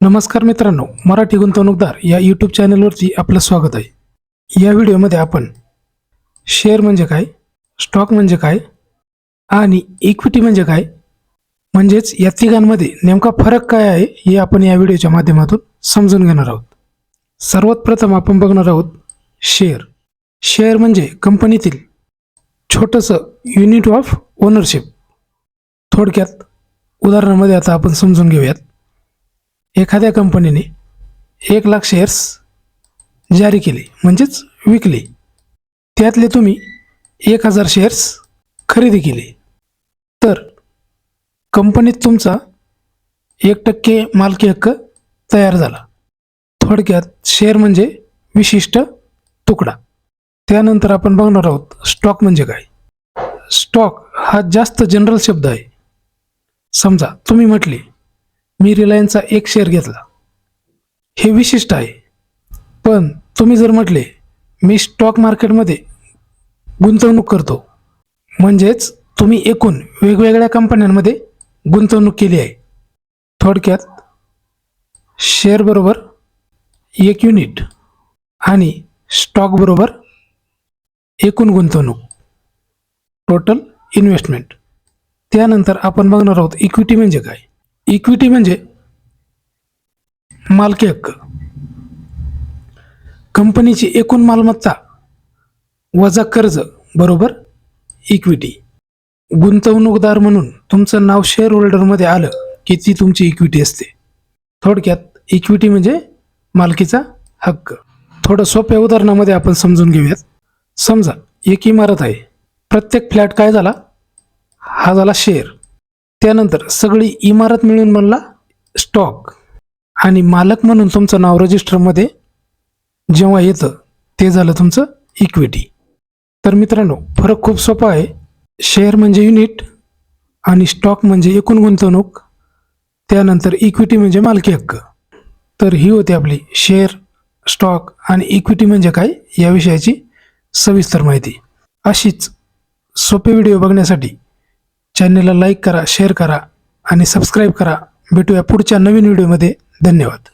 नमस्कार मित्रांनो मराठी गुंतवणूकदार या यूट्यूब चॅनलवरती आपलं स्वागत आहे. या व्हिडिओमध्ये आपण शेअर म्हणजे काय स्टॉक म्हणजे काय आणि इक्विटी म्हणजे काय म्हणजेच या तिघांमध्ये नेमका फरक काय आहे हे आपण या व्हिडिओच्या माध्यमातून समजून घेणार आहोत. सर्वात प्रथम आपण बघणार आहोत शेअर शेअर म्हणजे कंपनीतील छोटंसं युनिट ऑफ ओनरशिप थोडक्यात उदाहरणामध्ये आता आपण समजून घेऊयात. एखाद्या कंपनीने एक लाख शेअर्स जारी केले म्हणजेच विकले. त्यातले तुम्ही एक हजार शेअर्स खरेदी केले. तर कंपनीत तुमचा एक टक्के मालकी हक्क तयार झाला. थोडक्यात शेअर म्हणजे विशिष्ट तुकडा. त्यानंतर आपण बघणार आहोत स्टॉक म्हणजे काय. स्टॉक हा जास्त जनरल शब्द आहे. समजा तुम्ही म्हटले मी रिलायन्सचा एक शेअर घेतला. हे विशिष्ट आहे. पण तुम्ही जर म्हटले मी स्टॉक मार्केटमध्ये गुंतवणूक करतो. म्हणजेच तुम्ही एकूण वेगवेगळ्या कंपन्यांमध्ये गुंतवणूक केली आहे. थोडक्यात शेअर बरोबर एक युनिट आणि स्टॉक बरोबर एकूण गुंतवणूक. टोटल इन्व्हेस्टमेंट त्यानंतर आपण बघणार आहोत इक्विटी म्हणजे काय? इक्विटी म्हणजे मालकी हक्क. कंपनीची एकूण मालमत्ता वजा कर्ज बरोबर इक्विटी गुंतवणूकदार म्हणून तुमचं नाव शेअर होल्डरमध्ये आलं की ती तुमची इक्विटी असते. थोडक्यात इक्विटी म्हणजे मालकीचा हक्क. थोडं सोप्या उदाहरणामध्ये आपण समजून घेऊयात. समजा एक इमारत आहे. प्रत्येक फ्लॅट काय झाला? हा झाला शेअर त्यानंतर सगळी इमारत मिळून म्हणला स्टॉक. आणि मालक म्हणून तुमचं नाव रजिस्टरमध्ये जेव्हा येतं ते झालं तुमचं इक्विटी तर मित्रांनो फरक खूप सोपा आहे. शेअर म्हणजे युनिट आणि स्टॉक म्हणजे एकूण गुंतवणूक. त्यानंतर इक्विटी म्हणजे मालकी हक्क. तर ही होती आपली शेअर स्टॉक आणि इक्विटी म्हणजे काय या विषयाची सविस्तर माहिती. अशीच सोपे व्हिडिओ बघण्यासाठी चॅनलला लाईक करा शेअर करा आणि सबस्क्राईब करा. भेटूया पुढच्या नवीन व्हिडिओमध्ये धन्यवाद.